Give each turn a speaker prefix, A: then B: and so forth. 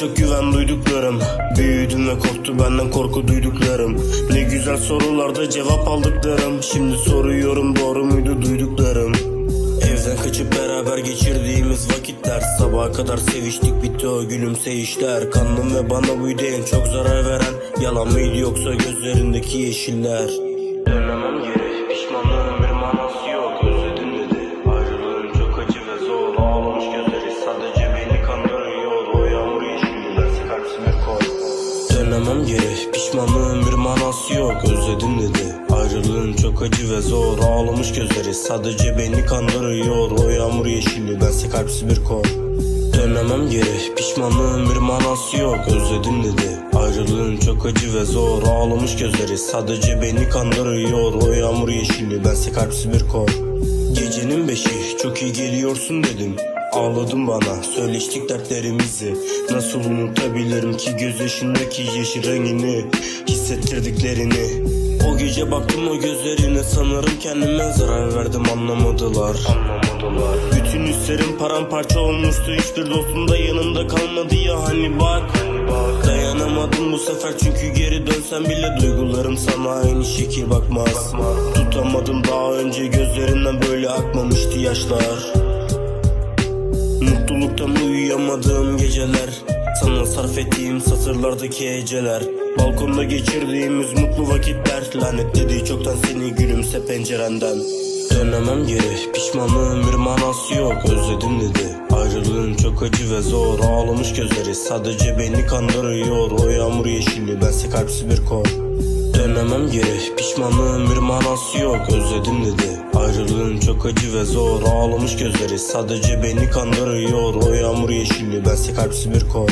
A: çok güven duyduklarım. Büyüdüm ve korktu benden korku duyduklarım. Ne güzel sorularda cevap aldıklarım. Şimdi soruyorum doğru muydu duyduklarım? Evden kaçıp beraber geçirdiğimiz vakitler. Sabaha kadar seviştik bitti o gülümseyişler. Kandım ve bana buydu en çok zarar veren. Yalan mıydı yoksa gözlerindeki yeşiller geri pişmanlığın bir manası yok Özledim dedi. Ayrılığın çok acı ve zor Ağlamış gözleri. Sadece beni kandırıyor O yağmur yeşilli bense kalpsi bir kol Dönemem geri pişmanlığın bir manası yok Özledim dedi. Ayrılığın çok acı ve zor Ağlamış gözleri. Sadece beni kandırıyor O yağmur yeşilli bense kalpsi bir kol Gecenin beşi çok iyi geliyorsun dedim Ağladım bana söyleştik dertlerimizi. Nasıl unutabilirim ki gözyaşındaki yeşil rengini? Hissettirdiklerini. O gece baktım o gözlerine sanırım kendime zarar verdim anlamadılar. Anlamadılar. Bütün üstlerim paramparça olmuştu hiçbir dostum da yanımda kalmadı ya hani bak. Dayanamadım bu sefer çünkü geri dönsem bile duygularım sana aynı şekil bakmaz. Tutamadım daha önce gözlerinden böyle akmamıştı yaşlar Mutluluktan uyuyamadığım geceler Sana sarf ettiğim satırlardaki heceler. Balkonda geçirdiğimiz mutlu vakitler Lanetlediği çoktan seni gülümse pencerenden. Dönemem geri pişmanlığın bir manası yok Özledim dedi. Ayrılığın çok acı ve zor Ağlamış gözleri. Sadece beni kandırıyor O yağmur yeşilli bense kalpsi bir kol Dönemem geri pişmanlığın bir manası yok Özledim dedi. Ayrılığın çok acı ve zor Ağlamış gözleri. Sadece beni kandırıyor O yağmur yeşilli bense kalpsi bir kol